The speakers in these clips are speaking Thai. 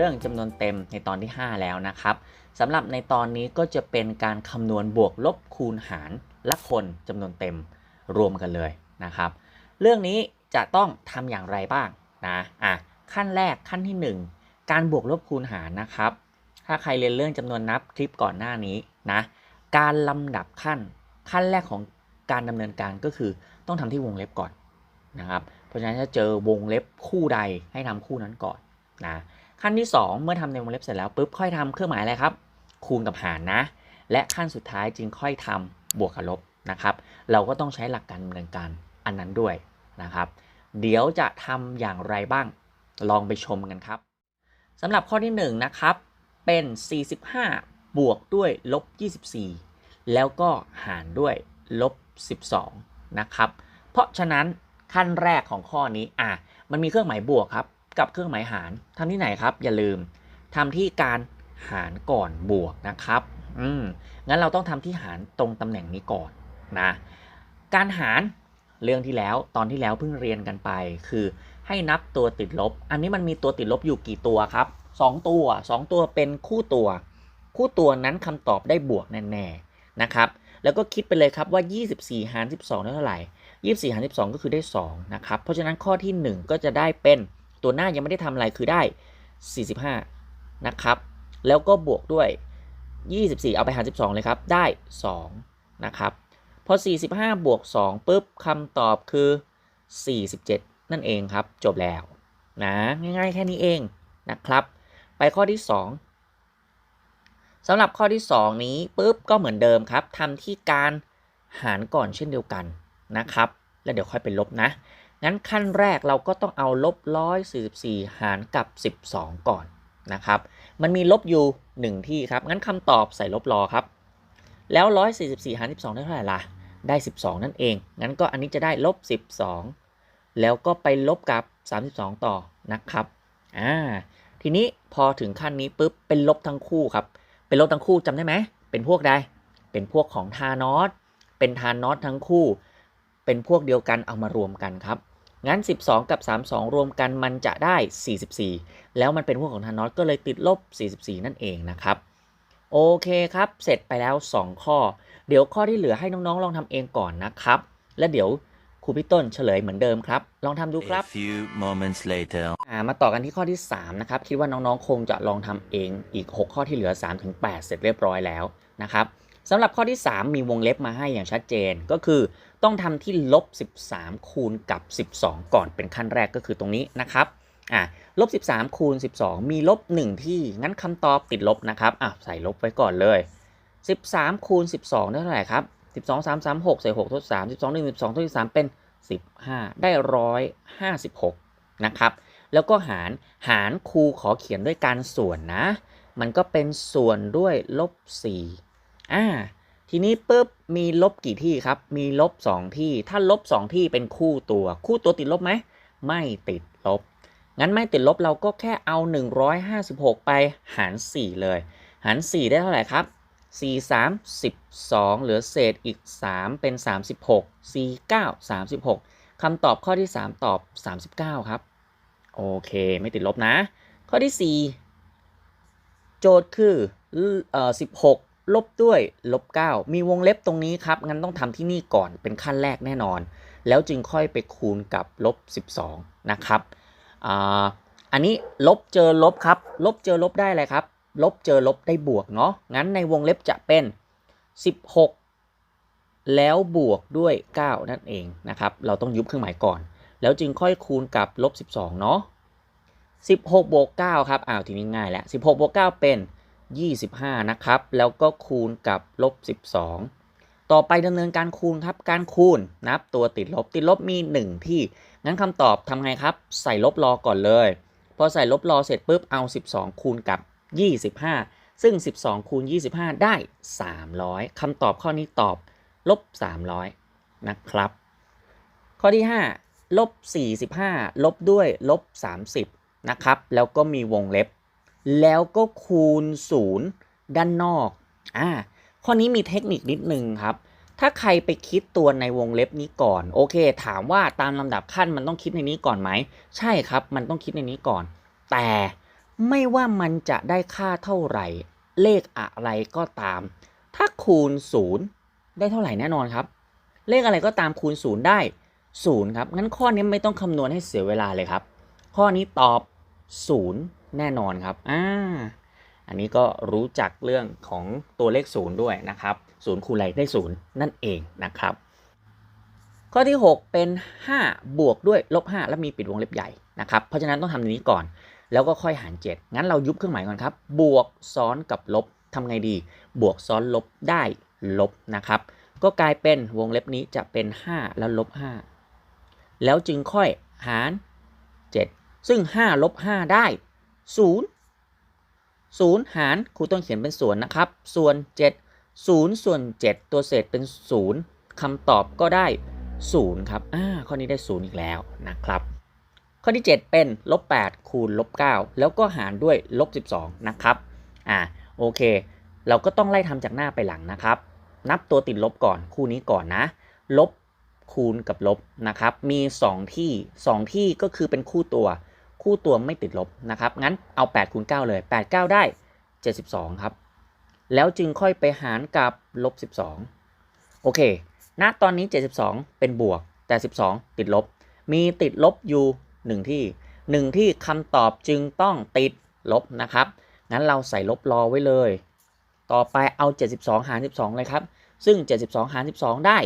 เรื่องจำนวนเต็มในตอนที่ 5 แล้วนะครับสำหรับในตอนนี้ก็จะเป็นการคำนวณบวกลบคูณหารละคนจำนวนเต็มรวมกันเลยนะครับ เรื่องนี้จะต้องทำอย่างไรบ้างนะอะขั้นแรกขั้นที่ 1 การบวกลบคูณหารนะครับ ถ้าใครเรียนเรื่องจำนวนนับคลิปก่อนหน้านี้นะการลำดับขั้นขั้นแรกของการดำเนินการก็คือต้องทำที่วงเล็บก่อนนะครับ เพราะฉะนั้นถ้าเจอวงเล็บคู่ใดให้ทำคู่นั้นก่อนนะ ขั้นที่ 2 เมื่อทำในวงเล็บเสร็จแล้วปุ๊บค่อยทำเครื่องหมายอะไรครับ คูณกับหารนะ และขั้นสุดท้ายจึงค่อยทำบวกกับลบนะครับ เราก็ต้องใช้หลักการดำเนินการอันนั้นด้วยนะครับ เดี๋ยวจะทำอย่างไรบ้างลองไปชมกันครับสำหรับข้อที่ 1 นะครับ เป็น 45 บวกด้วยลบ 24 แล้วก็หารด้วยลบ 12 นะครับ เพราะฉะนั้นขั้นแรกของข้อนี้อะมันมีเครื่องหมายบวกครับ กับเครื่องหมายหารทำที่ไหนครับ อย่าลืมทำที่การหารก่อนบวกนะครับ อืม งั้นเราต้องทำที่หารตรงตำแหน่งนี้ก่อนนะ การหารเรื่องที่แล้วตอนที่แล้วเพิ่งเรียนกันไป คือให้นับตัวติดลบ อันนี้มันมีตัวติดลบอยู่กี่ตัวครับ 2 ตัว 2 ตัวเป็นคู่ตัว คู่ตัวนั้นคำตอบได้บวกแน่ๆนะครับ แล้วก็คิดไปเลยครับว่า 24 หาร 12 เท่าไหร่ 24 หาร 12 ก็คือได้ 2 นะครับ เพราะฉะนั้นข้อที่ 1 ก็จะได้เป็น ตัวหน้ายังไม่ได้ทำอะไรคือได้ 45 นะครับ แล้วก็บวกด้วย 24 เอาไปหาร 12 เลยครับ ได้ 2 นะครับ พอ 45 บวก 2ปุ๊บคำตอบคือ 47 นั่นเองครับ จบแล้วนะง่ายๆ แค่นี้เองนะครับ ไปข้อที่ 2สำหรับข้อที่ 2 นี้ปุ๊บก็เหมือนเดิมครับทำที่การหารก่อนเช่นเดียวกันนะครับ แล้วเดี๋ยวค่อยไปลบนะ งั้นขั้นแรกเราก็ต้องเอาลบ144หารกับ 12 ก่อนนะครับ มันมีลบอยู่ 1 ที่ครับ งั้นคำตอบใส่ลบรอครับ แล้ว 144 หาร 12 ได้เท่าไหร่ล่ะ ได้ 12 นั่นเอง งั้นก็อันนี้จะได้ลบ 12 แล้วก็ไปลบกับ 32 ต่อนะครับ อ่า ทีนี้พอถึงขั้นนี้ปุ๊บ เป็นลบทั้งคู่ครับ เป็นลบทั้งคู่จำได้ไหม เป็นพวกใด เป็นพวกของทานอสเป็นทานอสทั้งคู่ เป็นพวกเดียวกันเอามารวมกันครับ งั้น 12 กับ 32 รวมกันมันจะได้ 44 แล้วมันเป็นพวกของทานอสก็เลยติดลบ 44 นั่นเองนะครับ โอเคครับ เสร็จไปแล้ว 2 ข้อ เดี๋ยวข้อที่เหลือให้น้องๆ ลองทำเองก่อนนะครับ และเดี๋ยวครูพี่ต้นเฉลยเหมือนเดิมครับ ลองทำดูครับ A few moments later. อ่ามาต่อกันที่ข้อที่ 3 นะครับ คิดว่าน้องๆ คงจะลองทำเองอีก 6 ข้อที่เหลือ 3-8 เสร็จเรียบร้อยแล้วนะครับสำหรับข้อที่ 3 มีวงเล็บมาให้อย่างชัดเจนก็คือ ต้องทำที่ลบ 13 คูณกับ 12 ก่อนเป็นขั้นแรกก็คือตรงนี้นะครับอ่าลบ 13 คูณ 12 มีลบ 1 ที่ งั้นคำตอบติดลบนะครับอะใส่ลบไว้ก่อนเลย 13 คูณ 12 ได้เท่าไหร่ครับ 12 3 3 6 ใส่6ทด3 12 1 12ทด3เป็น 15 ได้ 156 นะครับ แล้วก็หารหารครูขอเขียนด้วยการส่วนนะ มันก็เป็นส่วนด้วยลบ 4 อ่า ทีนี้ปุ๊บมีลบกี่ที่ครับ มีลบ 2 ที่ ถ้าลบ 2 ที่เป็นคู่ตัว คู่ตัวติดลบไหม ไม่ติดลบ งั้นไม่ติดลบเราก็แค่เอา 156 ไปหาร 4 เลย หาร 4 ได้เท่าไหร่ครับ 4 3 12 เหลือเศษอีก 3 เป็น 36 4 9 36 คำตอบข้อที่ 3 ตอบ 39 ครับ โอเค ไม่ติดลบนะ ข้อที่ 4 โจทย์คือเอ่อ16 ลบด้วยลบ9มีวงเล็บตรงนี้ครับ งั้นต้องทำที่นี่ก่อนเป็นขั้นแรกแน่นอน แล้วจึงค่อยไปคูณกับลบ 12 นะครับอ,อันนี้ลบเจอลบครับ ลบเจอลบได้อะไรครับ ลบเจอลบได้บวกเนาะ งั้นในวงเล็บจะเป็น 16 แล้วบวกด้วย 9 นั่นเองนะครับ เราต้องยุบเครื่องหมายก่อน แล้วจึงค่อยคูณกับลบ 12 เนาะ16บวก9ครับ อ้าวทีนี้ง่ายแล้ว16บวก9เป็น 25 นะครับ แล้วก็คูณกับลบ 12 ต่อไปดำเนินการคูณครับ การคูณนับตัวติดลบ ติดลบมี 1 ที่ งั้นคำตอบทำไงครับ ใส่ลบรอก่อนเลย พอใส่ลบรอเสร็จปุ๊บ เอา 12 คูณกับ 25 ซึ่ง 12 คูณ 25 ได้ 300คำตอบข้อนี้ตอบลบ 300 นะครับ ข้อที่ 5 ลบ 45 ลบด้วยลบ 30 นะครับ แล้วก็มีวงเล็บ แล้วก็คูณ 0 ด้านนอกอ่าข้อนี้มีเทคนิคนิดนึงครับ ถ้าใครไปคิดตัวในวงเล็บนี้ก่อน โอเค ถามว่าตามลำดับขั้นมันต้องคิดในนี้ก่อนไหม ใช่ครับ มันต้องคิดในนี้ก่อน แต่ไม่ว่ามันจะได้ค่าเท่าไหร่ เลขอะไรก็ตาม ถ้าคูณ 0 ได้เท่าไหร่แน่นอนครับ เลขอะไรก็ตามคูณ 0 ได้ 0 ครับ งั้นข้อนี้ไม่ต้องคำนวณให้เสียเวลาเลยครับ ข้อนี้ตอบ 0 แน่นอนครับอ่าอันนี้ก็รู้จักเรื่องของตัวเลข0ด้วยนะครับ0คูณอะไรได้0นั่นเองนะครับ ข้อที่ 6 เป็น 5 บวกด้วยลบ5แล้วมีปิดวงเล็บใหญ่นะครับ เพราะฉะนั้นต้องทำอย่างนี้ก่อน แล้วก็ค่อยหาร 7 งั้นเรายุบเครื่องหมายก่อนครับ บวกซ้อนกับลบทำไงดี บวกซ้อนลบได้ลบนะครับ ก็กลายเป็นวงเล็บนี้จะเป็น 5 แล้วลบ 5 แล้วจึงค่อยหาร 7 ซึ่ง 5 ลบ 5 ได้ 0 0 หารครูต้องเขียนเป็นส่วนนะครับ ส่วน 7 0 ส่วน 7 ตัวเศษเป็น 0คำตอบก็ได้ 0 ครับอ่าข้อนี้ได้ 0 อีกแล้วนะครับ ข้อที่ 7 เป็นลบ8คูณลบ9แล้วก็หารด้วยลบ12 นะครับอ่าโอเค เราก็ต้องไล่ทำจากหน้าไปหลังนะครับ นับตัวติดลบก่อนคู่นี้ก่อนนะ ลบคูณกับลบนะครับ มี 2 ที่ 2 ที่ก็คือเป็นคู่ตัว คู่ตัวไม่ติดลบนะครับ งั้นเอา8คูณ9เลย 8 9 ได้ 72 ครับ แล้วจึงค่อยไปหารกับลบ 12 โอเค ณ ตอนนี้ 72 เป็นบวก แต่ 12 ติดลบ มีติดลบอยู่ 1 ที่ 1 ที่คำตอบจึงต้องติดลบนะครับ งั้นเราใส่ลบรอไว้เลย ต่อไปเอา 72 หาร 12 เลยครับ ซึ่ง 72 หาร 12 ได้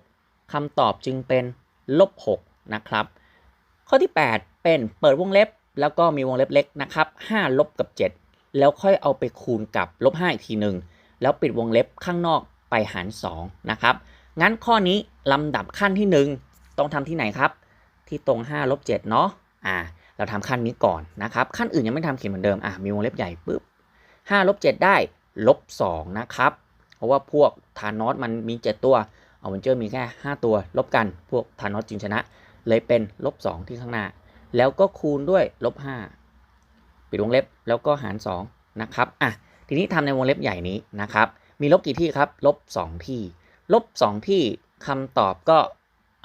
6คำตอบจึงเป็นลบ 6 นะครับ ข้อที่ 8 เป็นเปิดวงเล็บ แล้วก็มีวงเล็บเล็กนะครับ5ลบกับ 7 แล้วค่อยเอาไปคูณกับลบ5อีกทีหนึ่งแล้วปิดวงเล็บข้างนอกไปหาร2นะครับงั้นข้อนี้ลำดับขั้นที่ 1 ต้องทำที่ไหนครับ ที่ตรง5ลบ7เนาะอ่าเราทำขั้นนี้ก่อนนะครับขั้นอื่นยังไม่ทำเขียนเหมือนเดิมอะมีวงเล็บใหญ่ปุ๊บ5ลบ7ได้ลบ2นะครับเพราะว่าพวกทานอสมันมี 7 ตัวเอาเวนเจอร์มีแค่ 5 ตัวลบกันพวกทานอสจึงชนะ เลยเป็นลบ2ที่ข้างหน้า แล้วก็คูณด้วยลบ5ปิดวงเล็บแล้วก็หาร2นะครับอะทีนี้ทำในวงเล็บใหญ่นี้นะครับ มีลบกี่ที่ครับลบ2ที่ ลบ2ที่คำตอบก็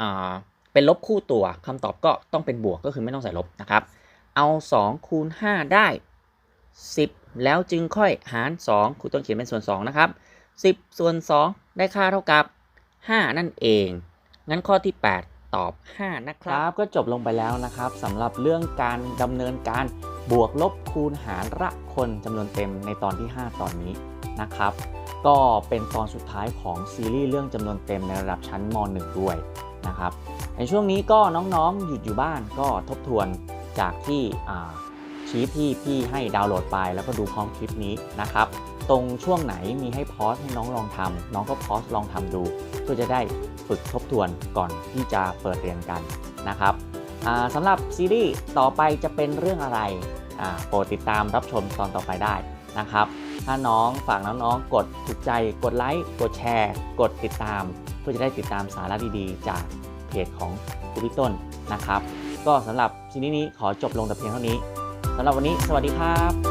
อ่าเป็นลบคู่ตัวคำตอบก็ต้องเป็นบวกก็คือไม่ต้องใส่ลบนะครับ เอา 2 คูณ 5 ได้ 10 แล้วจึงค่อยหาร 2ครูต้องเขียนเป็นส่วน2นะครับ10 ส่วน 2 ได้ค่าเท่ากับ 5 นั่นเอง งั้นข้อที่ 8 ตอบ 5 นะครับ ก็จบลงไปแล้วนะครับสำหรับเรื่องการดำเนินการบวกลบคูณหารละคนจำนวนเต็มในตอนที่ 5 ตอนนี้นะครับ ก็เป็นตอนสุดท้ายของซีรีส์เรื่องจำนวนเต็มในระดับชั้นม .1 ด้วยนะครับในช่วงนี้ก็น้องๆ หยุดอยู่บ้านก็ทบทวนจากที่อ่าชีทที่พี่ให้ดาวน์โหลดไปแล้วก็ดูพร้อมคลิปนี้นะครับ ตรงช่วงไหนมีให้พอสให้น้องลองทำน้องก็พอสลองทำดู เพื่อจะได้ฝึกทบทวนก่อนที่จะเปิดเรียนกันนะครับสำหรับซีรีส์ต่อไปจะเป็นเรื่องอะไรโปรดติดตามรับชมตอนต่อไปได้นะครับ ถ้าน้องฝากน้องๆ กดถูกใจ กดไลค์ กดแชร์ กดติดตาม เพื่อจะได้ติดตามสาระดีๆ จากเพจของครูพี่ต้นนะครับ ก็สำหรับซีรีส์นี้ขอจบลงแต่เพียงเท่านี้สำหรับวันนี้ สวัสดีครับ